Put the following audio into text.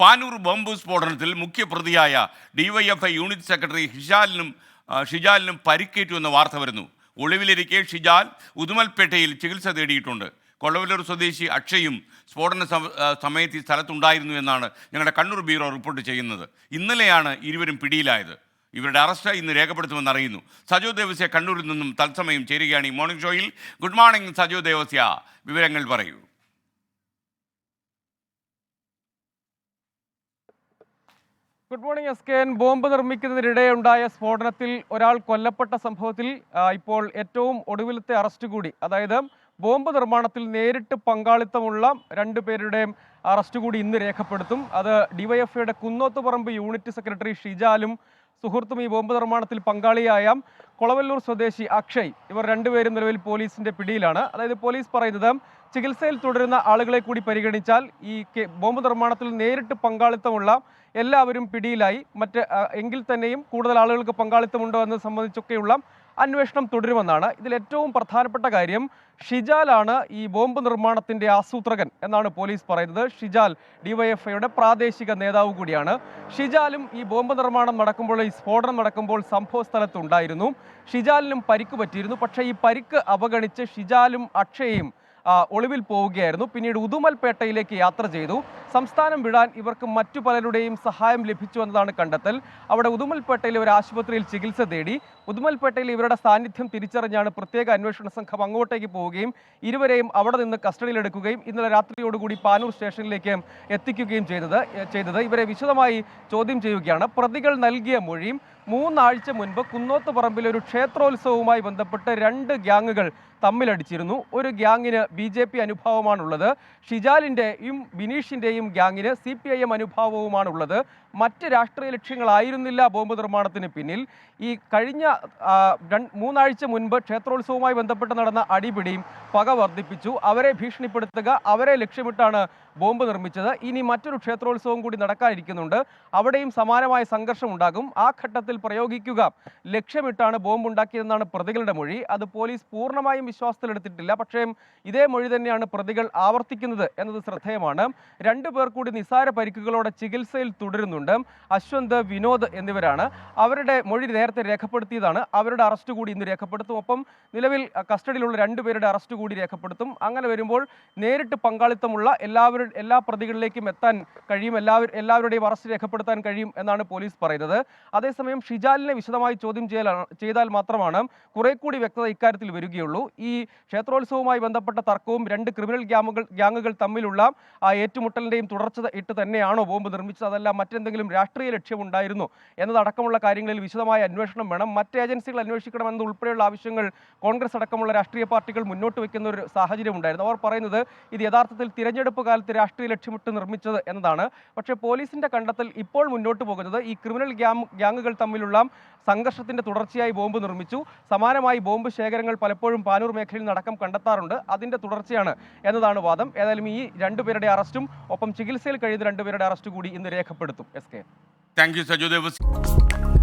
Panoor bomb സ്ഫോടനത്തിൽ മുഖ്യപ്രതിയായ DYFI unit secretary ഹിഷാലിനും ഷിജാലിനും പരിക്കേറ്റു എന്ന വാർത്ത വരുന്നു. ഒളിവിലിരിക്കെ ഷിജാൽ ഉദുമൽപേട്ടയിൽ ചികിത്സ തേടിയിട്ടുണ്ട്. കൊള്ളവല്ലൂർ സ്വദേശി അക്ഷയും സ്ഫോടന സമയത്ത് ഈ സ്ഥലത്തുണ്ടായിരുന്നു എന്നാണ് ഞങ്ങളുടെ കണ്ണൂർ ബ്യൂറോ റിപ്പോർട്ട് ചെയ്യുന്നത്. ഇന്നലെയാണ് ഇരുവരും പിടിയിലായത്. ഇവരുടെ അറസ്റ്റ് ഇന്ന് രേഖപ്പെടുത്തുമെന്ന് അറിയുന്നു. സജോ ദേവസ്യ കണ്ണൂരിൽ നിന്നും തത്സമയം ചേരുകയാണ് ഈ മോർണിംഗ് ഷോയിൽ. Good morning Sajo Devasya. വിവരങ്ങൾ പറയൂ. Good morning S K N bomb നിർമ്മിക്കുന്നതിനിടെ ഉണ്ടായ സ്ഫോടനത്തിൽ ഒരാൾ കൊല്ലപ്പെട്ട സംഭവത്തിൽ ഇപ്പോൾ ഏറ്റവും ഒടുവിലത്തെ അറസ്റ്റ് കൂടി. അതായത് ബോംബ് നിർമ്മാണത്തിൽ നേരിട്ട് പങ്കാളിത്തമുള്ള രണ്ടു പേരുടെയും അറസ്റ്റ് കൂടി ഇന്ന് രേഖപ്പെടുത്തും. അത് ഡിവൈഎഫ്ഐയുടെ കുന്നോത്തുപറമ്പ് യൂണിറ്റ് സെക്രട്ടറി ഷിജാലും സുഹൃത്തും ഈ ബോംബ് നിർമ്മാണത്തിൽ പങ്കാളിയായ കൊളവല്ലൂർ സ്വദേശി അക്ഷയ്. ഇവർ രണ്ടുപേരും നിലവിൽ പോലീസിന്റെ പിടിയിലാണ്. അതായത് പോലീസ് പറയുന്നത് ചികിത്സയിൽ തുടരുന്ന ആളുകളെ കൂടി പരിഗണിച്ചാൽ ഈ ബോംബ് നിർമ്മാണത്തിൽ നേരിട്ട് പങ്കാളിത്തമുള്ള എല്ലാവരും പിടിയിലായി. മറ്റ് എങ്കിൽ തന്നെയും കൂടുതൽ ആളുകൾക്ക് പങ്കാളിത്തമുണ്ടോ എന്നത് സംബന്ധിച്ചൊക്കെയുള്ള അന്വേഷണം തുടരുമെന്നാണ്. ഇതിൽ ഏറ്റവും പ്രധാനപ്പെട്ട കാര്യം ഷിജാലാണ് ഈ ബോംബ് നിർമ്മാണത്തിന്റെ ആസൂത്രകൻ എന്നാണ് പോലീസ് പറയുന്നത്. ഷിജാൽ ഡിവൈഎഫ്ഐയുടെ പ്രാദേശിക നേതാവ് കൂടിയാണ്. ഷിജാലും ഈ ബോംബ് നിർമ്മാണം നടക്കുമ്പോൾ ഈ സ്ഫോടനം നടക്കുമ്പോൾ സംഭവ സ്ഥലത്തുണ്ടായിരുന്നു. ഷിജാലിനും പരിക്ക് പറ്റിയിരുന്നു. പക്ഷേ ഈ പരിക്ക് അവഗണിച്ച് ഷിജാലും അക്ഷയയും ഒളിവിൽ പോവുകയായിരുന്നു. പിന്നീട് ഉദുമൽപേട്ടയിലേക്ക് യാത്ര ചെയ്തു. സംസ്ഥാനം വിടാൻ ഇവർക്ക് മറ്റു പലരുടെയും സഹായം ലഭിച്ചു എന്നതാണ് കണ്ടെത്തൽ. അവിടെ ഉദുമൽപേട്ടയിലെ ഒരു ആശുപത്രിയിൽ ചികിത്സ തേടി. ഉദുമൽപേട്ടയിൽ ഇവരുടെ സാന്നിധ്യം തിരിച്ചറിഞ്ഞാണ് പ്രത്യേക അന്വേഷണ സംഘം അങ്ങോട്ടേക്ക് പോവുകയും ഇരുവരെയും അവിടെ നിന്ന് കസ്റ്റഡിയിലെടുക്കുകയും ഇന്നലെ രാത്രിയോടുകൂടി പാനൂർ സ്റ്റേഷനിലേക്ക് എത്തിക്കുകയും ചെയ്തത് ചെയ്തത്. ഇവരെ വിശദമായി ചോദ്യം ചെയ്യുകയാണ്. പ്രതികൾ നൽകിയ മൊഴിയും മൂന്നാഴ്ച മുൻപ് കുന്നോത്ത് പറമ്പിൽ ഒരു ക്ഷേത്രോത്സവവുമായി ബന്ധപ്പെട്ട് രണ്ട് ഗ്യാങ്ങുകൾ തമ്മിലടിച്ചിരുന്നു. ഒരു ഗ്യാങ്ങിന് ബി ജെ പി അനുഭാവമാണുള്ളത് ഷിജാലിന്റെയും ബിനീഷിന്റെയും ഗ്യാങ്ങിന് സി പി ഐ എം അനുഭാവവുമാണുള്ളത്. മറ്റ് രാഷ്ട്രീയ ലക്ഷ്യങ്ങളായിരുന്നില്ല ബോംബ് നിർമ്മാണത്തിന് പിന്നിൽ. ഈ കഴിഞ്ഞ മൂന്നാഴ്ച മുൻപ് ക്ഷേത്രോത്സവവുമായി ബന്ധപ്പെട്ട് നടന്ന അടിപിടിയും പക വർദ്ധിപ്പിച്ചു. അവരെ ഭീഷണിപ്പെടുത്തുക അവരെ ലക്ഷ്യമിട്ടാണ് ബോംബ് നിർമ്മിച്ചത്. ഇനി മറ്റൊരു ക്ഷേത്രോത്സവം കൂടി നടക്കാനിരിക്കുന്നുണ്ട്. അവിടെയും സമാനമായ സംഘർഷം ഉണ്ടാകും ആ ഘട്ടത്തിൽ പ്രയോഗിക്കുക. ലക്ഷ്യമിട്ടാണ് ബോംബ് ഉണ്ടാക്കിയതെന്നാണ് പ്രതികളുടെ മൊഴി. അത് പോലീസ് പൂർണമായും വിശ്വാസത്തിലെടുത്തിട്ടില്ല. പക്ഷേ ഇതേ മൊഴി തന്നെയാണ് പ്രതികൾ ആവർത്തിക്കുന്നത് എന്നത് ശ്രദ്ധേയമാണ്. രണ്ടു പേർ കൂടി നിസാര പരിക്കുകളോടെ ചികിത്സയിൽ തുടരുന്നുണ്ട്. അശ്വന്ത് വിനോദ് എന്നിവരാണ്. അവരുടെ മൊഴി നേരത്തെ രേഖപ്പെടുത്തിയതാണ്. അവരുടെ അറസ്റ്റ് കൂടി ഇന്ന് രേഖപ്പെടുത്തും. ഒപ്പം നിലവിൽ കസ്റ്റഡിയിലുള്ള രണ്ടുപേരുടെ അറസ്റ്റ് കൂടി രേഖപ്പെടുത്തും. അങ്ങനെ വരുമ്പോൾ നേരിട്ട് പങ്കാളിത്തമുള്ള എല്ലാവരും എല്ലാ പ്രതികളിലേക്കും എത്താൻ കഴിയും. എല്ലാവരും എല്ലാവരുടെയും അറസ്റ്റ് രേഖപ്പെടുത്താൻ കഴിയും എന്നാണ് പോലീസ് പറയുന്നത്. അതേസമയം ഷിജാലിനെ വിശദമായി ചോദ്യം ചെയ്താൽ മാത്രമാണ് കുറെ കൂടി വ്യക്തത ഇക്കാര്യത്തിൽ വരികയുള്ളൂ. ഈ ക്ഷേത്രോത്സവവുമായി ബന്ധപ്പെട്ട തർക്കവും രണ്ട് ക്രിമിനൽ ഗ്യാമുകൾ ഗ്യാങ്ങുകൾ തമ്മിലുള്ള ആ ഏറ്റുമുട്ടലിന്റെയും തുടർച്ച ഇട്ട് തന്നെയാണോ ബോംബ് നിർമ്മിച്ചത്? അതല്ല മറ്റെന്തെങ്കിലും രാഷ്ട്രീയ ലക്ഷ്യമുണ്ടായിരുന്നു എന്നതടക്കമുള്ള കാര്യങ്ങളിൽ വിശദമായ അന്വേഷണം വേണം. മറ്റ് ഏജൻസികൾ അന്വേഷിക്കണമെന്ന് ഉൾപ്പെടെയുള്ള ആവശ്യങ്ങൾ കോൺഗ്രസ് അടക്കമുള്ള രാഷ്ട്രീയ പാർട്ടികൾ മുന്നോട്ട് വയ്ക്കുന്ന ഒരു സാഹചര്യം ഉണ്ടായിരുന്നു. അവർ പറയുന്നത് ഇത് യഥാർത്ഥത്തിൽ തിരഞ്ഞെടുപ്പ് കാലത്ത് രാഷ്ട്രീയ ലക്ഷ്യമിട്ട് നിർമ്മിച്ചത് എന്നതാണ്. പക്ഷേ പോലീസിന്റെ കണ്ടെത്തൽ ഇപ്പോൾ മുന്നോട്ട് പോകുന്നത് ഈ ക്രിമിനൽ ഗ്യാങ് ഗ്യാങ്ങുകൾ തമ്മിലുള്ള സംഘർഷത്തിന്റെ തുടർച്ചയായി ബോംബ് നിർമ്മിച്ചു. സമാനമായി ബോംബ് ശേഖരങ്ങൾ പലപ്പോഴും പാനൂർ മേഖലയിൽ നടക്കം കണ്ടെത്താറുണ്ട്. അതിന്റെ തുടർച്ചയാണ് എന്നതാണ് വാദം. ഏതായാലും ഈ രണ്ടുപേരുടെ അറസ്റ്റും ഒപ്പം ചികിത്സയിൽ കഴിയുന്ന രണ്ടുപേരുടെ അറസ്റ്റ് കൂടി ഇന്ന് രേഖപ്പെടുത്തും. S K. Thank you